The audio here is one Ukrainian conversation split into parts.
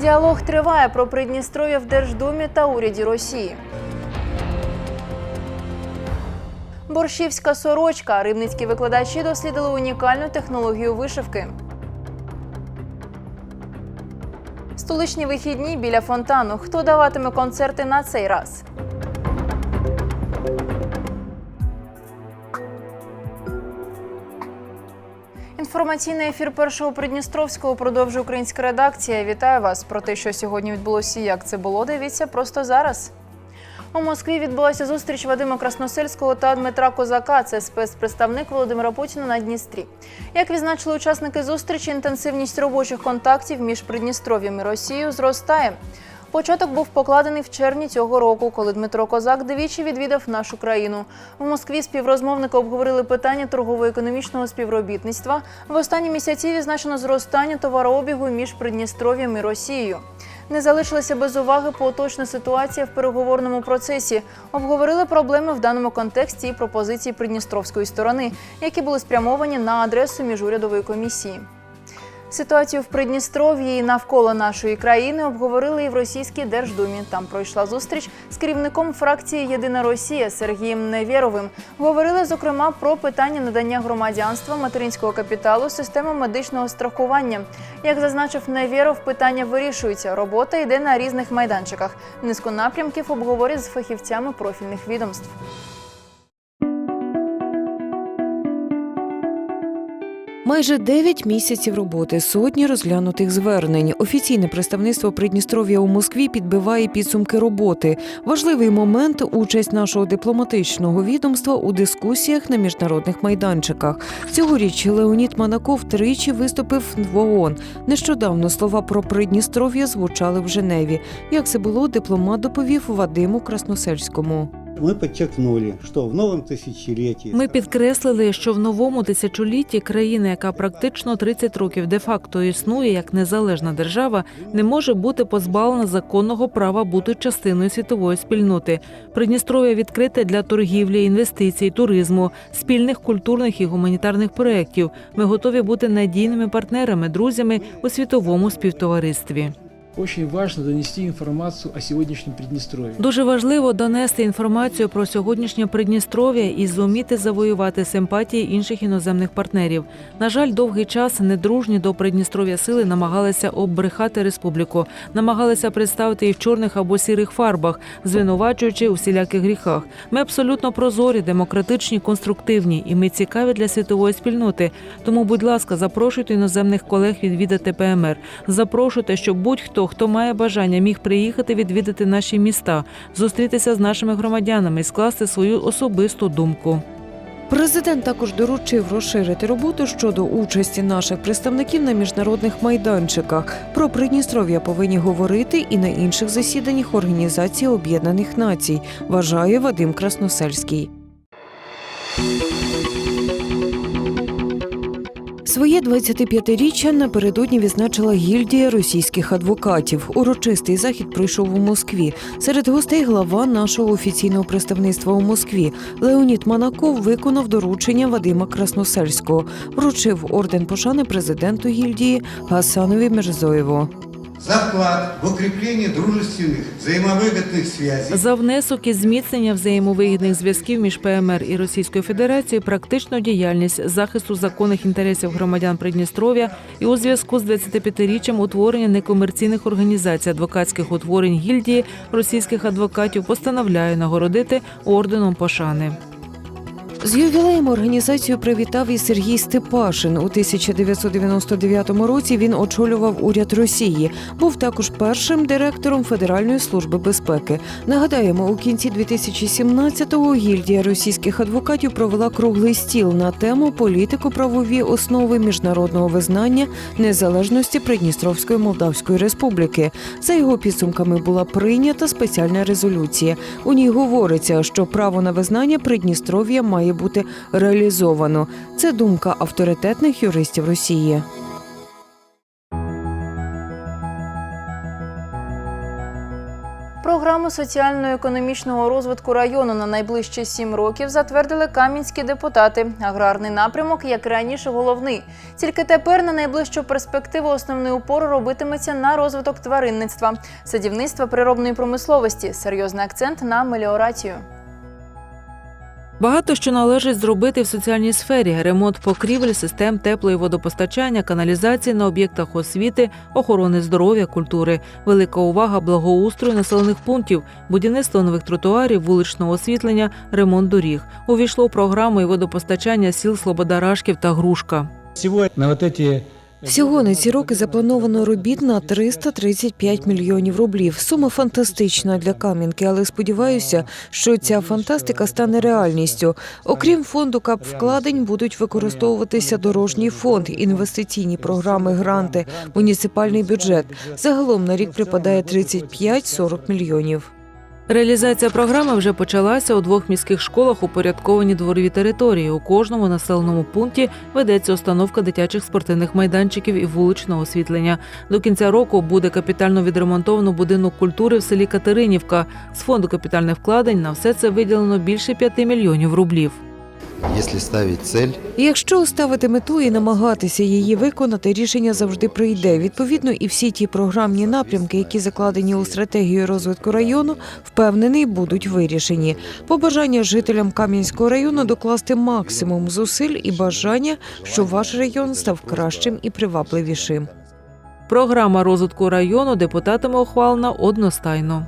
Діалог триває про Придністров'я в Держдумі та уряді Росії. Борщівська сорочка. Рибницькі викладачі дослідили унікальну технологію вишивки. Столичні вихідні біля фонтану. Хто даватиме концерти на цей раз? Інформаційний ефір першого Придністровського продовжує українська редакція. Вітаю вас про те, що сьогодні відбулося і як це було. Дивіться просто зараз. У Москві відбулася зустріч Вадима Красносельського та Дмитра Козака. Це спецпредставник Володимира Путіна на Дністрі. Як відзначили учасники зустрічі, інтенсивність робочих контактів між Придністров'ям і Росією зростає. Початок був покладений в червні цього року, коли Дмитро Козак двічі відвідав нашу країну. В Москві співрозмовники обговорили питання торгово-економічного співробітництва. В останні місяці відзначено зростання товарообігу між Придністров'ям і Росією. Не залишилася без уваги поточна ситуація в переговорному процесі. Обговорили проблеми в даному контексті і пропозиції придністровської сторони, які були спрямовані на адресу міжурядової комісії. Ситуацію в Придністров'ї і навколо нашої країни обговорили і в російській Держдумі. Там пройшла зустріч з керівником фракції Єдина Росія Сергієм Невєровим. Говорили зокрема про питання надання громадянства, материнського капіталу, системи медичного страхування. Як зазначив Невєров, питання вирішуються. Робота йде на різних майданчиках. Низку напрямків обговорять з фахівцями профільних відомств. Майже 9 місяців роботи, сотні розглянутих звернень. Офіційне представництво Придністров'я у Москві підбиває підсумки роботи. Важливий момент участь нашого дипломатичного відомства у дискусіях на міжнародних майданчиках. Цьогоріч Леонід Манаков тричі виступив в ООН. Нещодавно слова про Придністров'я звучали в Женеві. Як це було, дипломат доповів Вадиму Красносельському. Мы подчеркнули, что в новом тысячелетии Ми підкреслили, що в новому тисячолітті країна, яка практично 30 років де-факто існує як незалежна держава, не може бути позбавлена законного права бути частиною світової спільноти. Придністров'я відкрите для торгівлі, інвестицій, туризму, спільних культурних і гуманітарних проєктів. Ми готові бути надійними партнерами, друзями у світовому співтоваристві. Очень важно донести информацию о сегодняшнем Приднестровье. Дуже важливо донести інформацію про сьогоднішнє Придністров'я і зуміти завоювати симпатії інших іноземних партнерів. На жаль, довгий час недружні до Придністров'я сили намагалися оббрехати республіку, намагалися представити її в чорних або сірих фарбах, звинувачуючи у всіляких гріхах. Ми абсолютно прозорі, демократичні, конструктивні, і ми цікаві для світової спільноти. Тому, будь ласка, запрошуйте іноземних колег відвідати ПМР. Запрошуйте, щоб будь-хто, хто має бажання, міг приїхати відвідати наші міста, зустрітися з нашими громадянами скласти свою особисту думку. Президент також доручив розширити роботу щодо участі наших представників на міжнародних майданчиках. Про Придністров'я повинні говорити і на інших засіданнях Організації Об'єднаних Націй, вважає Вадим Красносельський. Своє 25-річчя напередодні відзначила гільдія російських адвокатів. Урочистий захід пройшов у Москві. Серед гостей глава нашого офіційного представництва у Москві Леонід Манаков виконав доручення Вадима Красносельського, вручив орден пошани президенту гільдії Гасанові Мірзоєву за вклад в укрепление дружественных, взаимовыгодных связей За внесок і зміцнення взаємовигідних зв'язків між ПМР і Російською Федерацією, практичну діяльність захисту законних інтересів громадян Придністров'я і у зв'язку з 25-річчям утворення некомерційних організацій адвокатських утворень гільдії російських адвокатів постановляю нагородити орденом пошани. З ювілеєм організацію привітав і Сергій Степашин. У 1999 році він очолював уряд Росії. Був також першим директором Федеральної служби безпеки. Нагадаємо, у кінці 2017-го гільдія російських адвокатів провела круглий стіл на тему політико-правові основи міжнародного визнання незалежності Придністровської Молдавської Республіки. За його підсумками була прийнята спеціальна резолюція. У ній говориться, що право на визнання Придністров'я має бути реалізовано. Це думка авторитетних юристів Росії. Програму соціально-економічного розвитку району на найближчі сім років затвердили кам'янські депутати. Аграрний напрямок, як раніше, головний. Тільки тепер на найближчу перспективу основний упор робитиметься на розвиток тваринництва, садівництва природної промисловості. Серйозний акцент на меліорацію. Багато що належить зробити в соціальній сфері: ремонт покрівель, систем теплої водопостачання, каналізації на об'єктах освіти, охорони здоров'я, культури, велика увага благоустрою населених пунктів, будівництво нових тротуарів, вуличного освітлення, ремонт доріг. Увійшло в програму і водопостачання сіл Слобода Рашків та Грушка. Всего на вот эти Всього на ці роки заплановано робіт на 335 мільйонів рублів. Сума фантастична для Кам'янки, але сподіваюся, що ця фантастика стане реальністю. Окрім фонду капвкладень, будуть використовуватися дорожній фонд, інвестиційні програми, гранти, муніципальний бюджет. Загалом на рік припадає 35-40 мільйонів. Реалізація програми вже почалася у двох міських школах упорядковані дворові території. У кожному населеному пункті ведеться установка дитячих спортивних майданчиків і вуличного освітлення. До кінця року буде капітально відремонтовано будинок культури в селі Катеринівка. З фонду капітальних вкладень на все це виділено більше 5 мільйонів рублів. Если ставить цель, Якщо ставити мету і намагатися її виконати, рішення завжди прийде. Відповідно, і всі ті програмні напрямки, які закладені у стратегію розвитку району, впевнений, будуть вирішені. Побажання жителям Кам'янського району докласти максимум зусиль і бажання, щоб ваш район став кращим і привабливішим. Програма розвитку району депутатами ухвалена одностайно.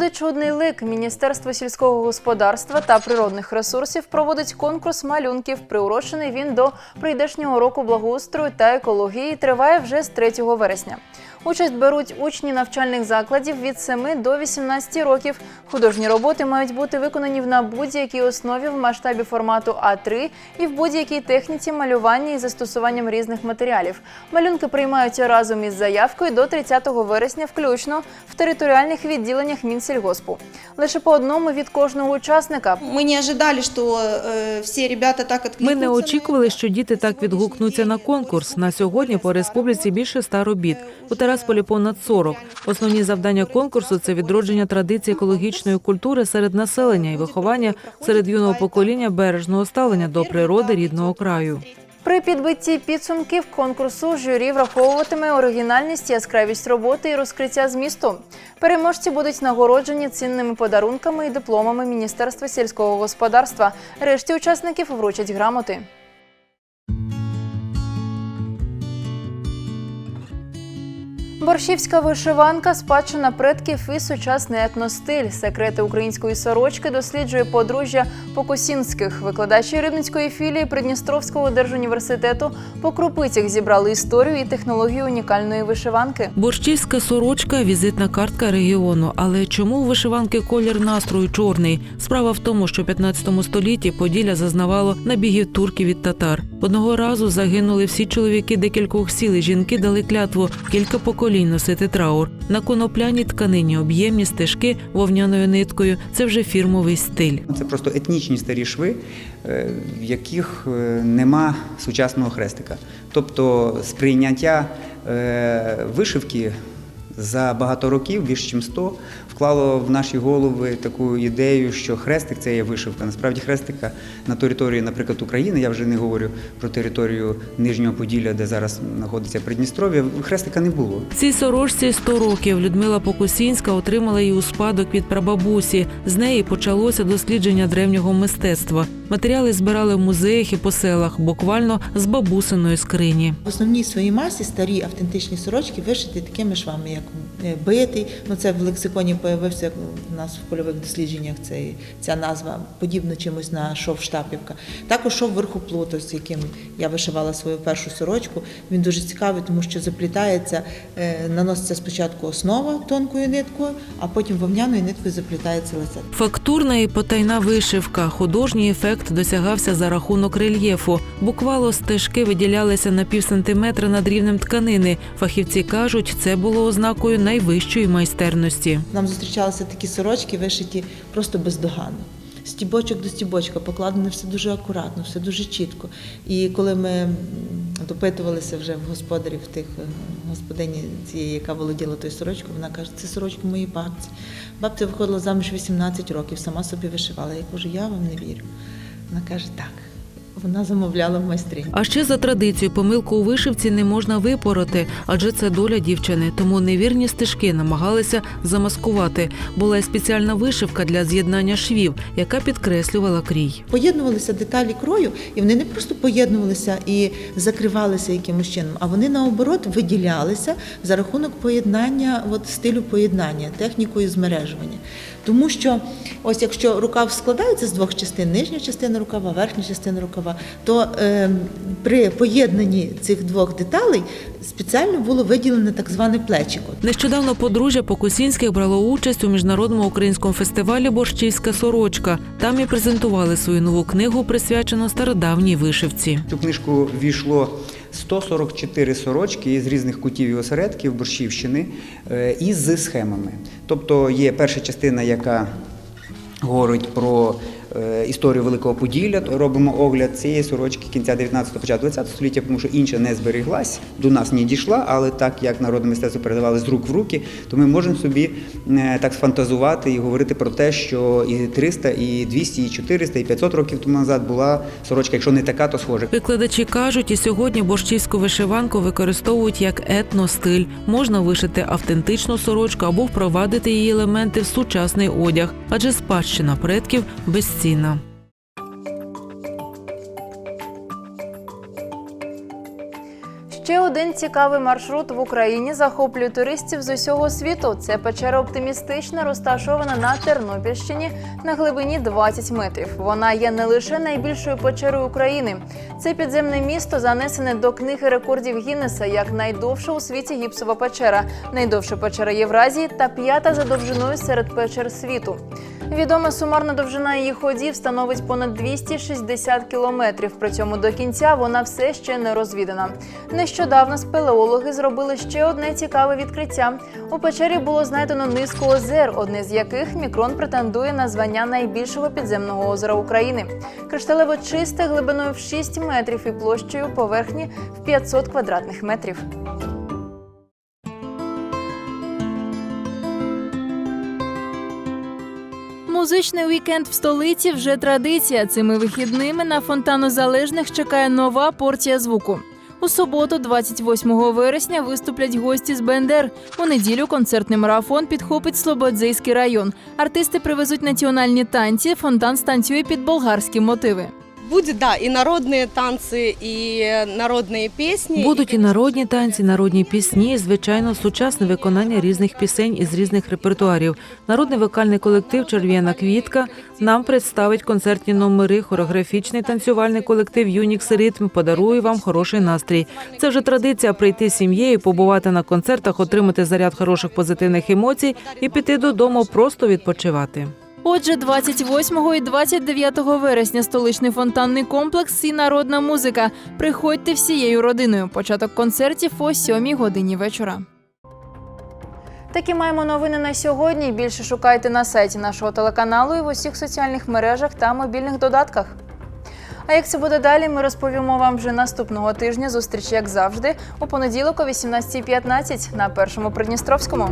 Природи чудний лик. Міністерство сільського господарства та природних ресурсів проводить конкурс малюнків. Приурочений він до прийдешнього року благоустрою та екології. Триває вже з 3 вересня. Участь беруть учні навчальних закладів від 7 до 18 років. Художні роботи мають бути виконані на будь-якій основі в масштабі формату А3 і в будь-якій техніці малювання із застосуванням різних матеріалів. Малюнки приймаються разом із заявкою до 30 вересня, включно в територіальних відділеннях Мінсільгоспу. Лише по одному від кожного учасника. Мы не ожидали, что э, все ребята так откликнутся. Ми не очікували, що діти так відгукнуться на конкурс. На сьогодні по республіці більше ста робіт. У Терасполі понад 40. Основні завдання конкурсу це відродження традицій екологічної культури серед населення і виховання серед юного покоління бережного ставлення до природи рідного краю. При підбитті підсумків конкурсу журі враховуватиме оригінальність, яскравість роботи і розкриття змісту. Переможці будуть нагороджені цінними подарунками і дипломами Міністерства сільського господарства. Решті учасників вручать грамоти. Борщівська вишиванка, спадщина предків і сучасний етностиль. Секрети української сорочки досліджує подружжя Покосінських. Викладачі Рибницької філії Придністровського держуніверситету по крупицях зібрали історію і технологію унікальної вишиванки. Борщівська сорочка візитна картка регіону. Але чому у вишиванки колір настрою чорний? Справа в тому, що в 15 столітті Поділля зазнавало набігів турків від татар. Одного разу загинули всі чоловіки декількох сіл. Жінки дали клятву кілька поколінь носити траур. На конопляній тканині об'ємні стежки вовняною ниткою. Це вже фірмовий стиль. Це просто етнічні старі шви, е, в яких е, нема сучасного хрестика. Тобто сприйняття е, вишивки за багато років, більше ніж 100, вклало в наші голови таку ідею, що хрестик це є вишивка. Насправді хрестика на території, наприклад, України, я вже не говорю про територію Нижнього Поділля, де зараз знаходиться Придністров'я, хрестика не було. Цій сорочці 100 років. Людмила Покусінська отримала її у спадок від прабабусі. З неї почалося дослідження древнього мистецтва. Матеріали збирали в музеях і по селах, буквально з бабусиної скрині. В основній своїй масі старі автентичні сорочки вишиті такими швами, як битий. Ну це в лексиконі появився у нас в польових дослідженнях. Цей ця назва подібно чимось на шов штапівка. Також шов верхоплуту, з яким я вишивала свою першу сорочку. Він дуже цікавий, тому що заплітається, е, наноситься спочатку основа тонкою ниткою, а потім вовняною ниткою заплітається лице. Фактурна і потайна вишивка. Художній ефект досягався за рахунок рельєфу. Буквало стежки виділялися на пів сантиметра над рівнем тканини. Фахівці кажуть, це було ознакою найвищої майстерності. Нам зустрічалися такі сорочки, вишиті просто бездоганно. стібочок до стібочка, покладено все дуже акуратно, все дуже чітко. І коли ми допитувалися вже в господарів тих е, господині цієї, яка володіла тою сорочкою, вона каже, це сорочка моєї бабці. Бабця виходила заміж 18 років, сама собі вишивала. Я кажу, я вам не вірю. Вона каже, так. Вона замовляла в майстрині. А ще за традицією помилку у вишивці не можна випороти, адже це доля дівчини. Тому невірні стежки намагалися замаскувати. Була й спеціальна вишивка для з'єднання швів, яка підкреслювала крій. Поєднувалися деталі крою, і вони не просто поєднувалися і закривалися якимось чином, а вони наоборот виділялися за рахунок поєднання, от стилю поєднання, технікою змережування. Тому що ось якщо рукав складається з двох частин, нижня частина рукава, верхня частина рукава, то е, при поєднанні цих двох деталей спеціально було виділене так зване плечико. Нещодавно подружжя Покусінських брало участь у міжнародному українському фестивалі Борщівська сорочка. Там і презентували свою нову книгу, присвячену стародавній вишивці. Цю книжку ввійшло 144 сорочки з різних кутів і осередків Борщівщини е, із схемами. Тобто є перша частина, яка говорить про історію Великого Поділля. Робимо огляд цієї сорочки кінця 19-го, початку 20 століття, тому що інша не зберіглась, до нас не дійшла, але так як народне мистецтво передавали з рук в руки, то ми можемо собі е, так сфантазувати і говорити про те, що і 300, і 200, і 400, і 500 років тому назад була сорочка, якщо не така, то схожа. Викладачі кажуть, і сьогодні борщівську вишиванку використовують як етностиль. Можна вишити автентичну сорочку або впровадити її елементи в сучасний одяг, адже спадщина предків безцінна. Ще один цікавий маршрут в Україні захоплює туристів з усього світу. Це печера оптимістична, розташована на Тернопільщині на глибині 20 метрів. Вона є не лише найбільшою печерою України. Це підземне місто занесене до книги рекордів Гіннеса як найдовша у світі гіпсова печера, найдовша печера Євразії та п'ята за довжиною серед печер світу. Відома сумарна довжина її ходів становить понад 260 кілометрів. При цьому до кінця вона все ще не розвідана. Нещодавно спелеологи зробили ще одне цікаве відкриття. У печері було знайдено низку озер, одне з яких мікрон претендує на звання найбільшого підземного озера України. Кришталево чисте глибиною в 6 метрів і площею поверхні в 500 квадратних метрів. Музичний вікенд в столиці вже традиція. Цими вихідними на фонтанозалежних чекає нова порція звуку. У суботу, 28 вересня, виступлять гості з Бендер. У неділю концертний марафон підхопить Слободзейський район. Артисти привезуть національні танці. Фонтан станцює під болгарські мотиви. Будет, да, и народные танцы, и народные песни. Будуть і народні танці, народні пісні, і, звичайно, сучасне виконання різних пісень із різних репертуарів. Народний вокальний колектив Черв'яна квітка нам представить концертні номери. Хореографічний танцювальний колектив Юнікс Ритм подарує вам хороший настрій. Це вже традиція прийти з сім'єю, побувати на концертах, отримати заряд хороших позитивних емоцій і піти додому просто відпочивати. Отже, 28 і 29 вересня столичний фонтанний комплекс і народна музика. Приходьте всією родиною. Початок концертів о 7 годині вечора. Такі маємо новини на сьогодні. Більше шукайте на сайті нашого телеканалу і в усіх соціальних мережах та мобільних додатках. А як це буде далі, ми розповімо вам вже наступного тижня. Зустріч, як завжди, у понеділок о 18.15 на першому Придністровському.